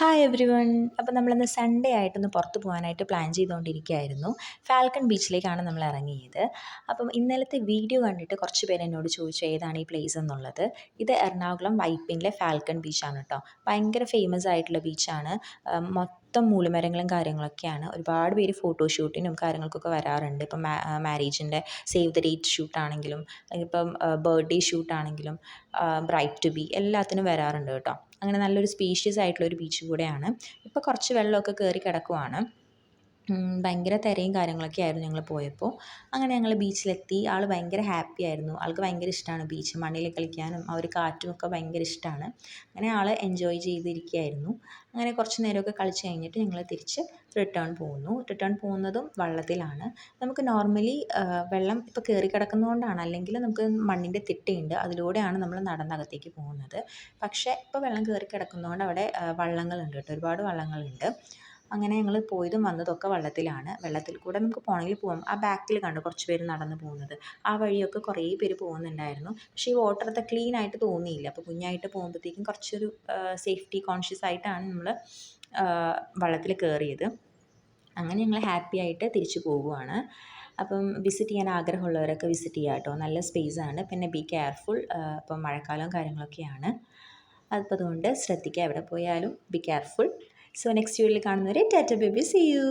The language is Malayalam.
ഹായ് എവ്രി വൺ അപ്പോൾ നമ്മളിന്ന് സൺഡേ ആയിട്ടൊന്ന് പുറത്ത് പോകാനായിട്ട് പ്ലാൻ ചെയ്തുകൊണ്ടിരിക്കുകയായിരുന്നു ഫാൽക്കൺ ബീച്ചിലേക്കാണ് നമ്മൾ ഇറങ്ങിയത്. അപ്പം ഇന്നലത്തെ വീഡിയോ കണ്ടിട്ട് കുറച്ച് പേര് എന്നോട് ചോദിച്ചു ഏതാണ് ഈ പ്ലേസ് എന്നുള്ളത്? ഇത് എറണാകുളം വൈപ്പിനിലെ ഫാൽക്കൺ ബീച്ചാണ് കേട്ടോ ഭയങ്കര ഫേമസ് ആയിട്ടുള്ള ബീച്ചാണ് മൊത്തം മൂലമരങ്ങളും കാര്യങ്ങളൊക്കെയാണ്. ഒരുപാട് പേര് ഫോട്ടോഷൂട്ടിനും കാര്യങ്ങൾക്കൊക്കെ വരാറുണ്ട്. ഇപ്പം മാരേജിന്റെ സേവ് ദ ഡേറ്റ് ഷൂട്ടാണെങ്കിലും ഇപ്പം ബർത്ത്ഡേ ഷൂട്ടാണെങ്കിലും ബ്രൈറ്റ് ടു ബി എല്ലാത്തിനും വരാറുണ്ട് കേട്ടോ. അങ്ങനെ നല്ലൊരു സ്പീഷ്യസ് ആയിട്ടുള്ളൊരു ബീച്ച് കൂടെയാണ്. ഇപ്പോൾ കുറച്ച് വെള്ളമൊക്കെ കയറി കിടക്കുവാണ്. ഭയങ്കര തിരയും കാര്യങ്ങളൊക്കെ ആയിരുന്നു ഞങ്ങൾ പോയപ്പോൾ അങ്ങനെ ഞങ്ങൾ ബീച്ചിലെത്തി. ആൾ ഭയങ്കര ഹാപ്പി ആയിരുന്നു. ആൾക്ക് ഭയങ്കര ഇഷ്ടമാണ് ബീച്ച്. മണ്ണിൽ കളിക്കാനും ആ ഒരു കാറ്റുമൊക്കെ ഭയങ്കര ഇഷ്ടമാണ് അങ്ങനെ ആൾ എൻജോയ് ചെയ്തിരിക്കുകയായിരുന്നു. അങ്ങനെ കുറച്ച് നേരമൊക്കെ കളിച്ച് കഴിഞ്ഞിട്ട് ഞങ്ങൾ തിരിച്ച് റിട്ടേൺ പോകുന്നു. റിട്ടേൺ പോകുന്നതും വള്ളത്തിലാണ്. നമുക്ക് നോർമലി വെള്ളം ഇപ്പോൾ കയറി കിടക്കുന്നതുകൊണ്ടാണ് അല്ലെങ്കിൽ നമുക്ക് മണ്ണിന്റെ തിട്ടയുണ്ട്. അതിലൂടെയാണ് നമ്മൾ നടന്നകത്തേക്ക് പോകുന്നത്. പക്ഷേ ഇപ്പോൾ വെള്ളം കയറി കിടക്കുന്നതുകൊണ്ട് അവിടെ വള്ളങ്ങളുണ്ട് കേട്ടോ. ഒരുപാട് വള്ളങ്ങളുണ്ട്. അങ്ങനെ ഞങ്ങൾ പോയതും വന്നതൊക്കെ വെള്ളത്തിലാണ്. വെള്ളത്തിൽ കൂടെ നമുക്ക് പോകണമെങ്കിൽ പോകാം ആ ബാക്കിൽ കണ്ടു കുറച്ച് പേര് നടന്ന് പോകുന്നത്. ആ വഴിയൊക്കെ കുറേ പേര് പോകുന്നുണ്ടായിരുന്നു. പക്ഷേ ഈ വാട്ടർ അത്ര ക്ലീൻ ആയിട്ട് തോന്നിയില്ല. അപ്പോൾ കുഞ്ഞായിട്ട് പോകുമ്പോഴത്തേക്കും കുറച്ചൊരു സേഫ്റ്റി കോൺഷ്യസ് ആയിട്ടാണ് നമ്മൾ വള്ളത്തിൽ കയറിയത് അങ്ങനെ ഞങ്ങൾ ഹാപ്പി ആയിട്ട് തിരിച്ചു പോവുകയാണ് അപ്പം വിസിറ്റ് ചെയ്യാൻ ആഗ്രഹമുള്ളവരൊക്കെ വിസിറ്റ് ചെയ്യുക കേട്ടോ. നല്ല സ്പേസ് ആണ്. പിന്നെ ബി കെയർഫുൾ ഇപ്പം മഴക്കാലവും കാര്യങ്ങളൊക്കെയാണ്. അപ്പോൾ അതുകൊണ്ട് ശ്രദ്ധിക്കുക എവിടെ പോയാലും ബി കെയർഫുൾ സോ നെക്സ്റ്റ് വീഡിയോയിൽ കാണുന്നവരെ ടാറ്റ ബേബി സി യു